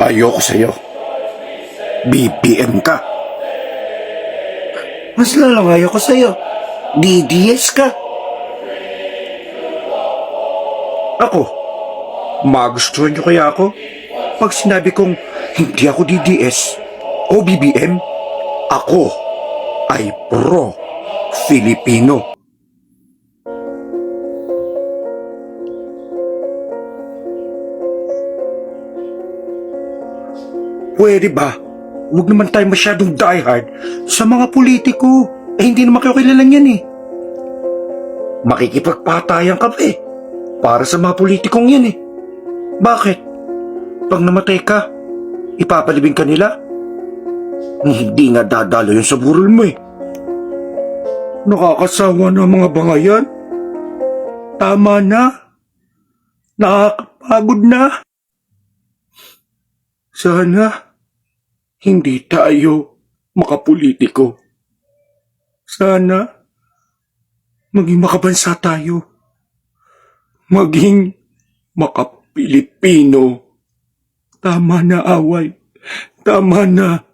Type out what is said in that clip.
Ayoko sa'yo. BBM ka. Mas lalangay ako sa'yo. DDS ka. Ako, magustuhan niyo kaya ako? Pag sinabi kong hindi ako DDS o BBM, ako ay pro-Filipino. Pwede ba? Huwag naman tayo masyadong diehard sa mga politiko. Eh, hindi naman kayo kilala niyan eh. Makikipagpatayan ka pa eh. Para sa mga politikong yan eh. Bakit? Pag namatay ka, ipapalibing ka nila? Hindi nga dadalo yun sa burol mo eh. Nakakasawa na mga bangayan. Tama na. Nakakapagod na. Sana hindi tayo makapolitiko. Sana maging makabansa tayo. Maging makapilipino. Tama na away. Tama na.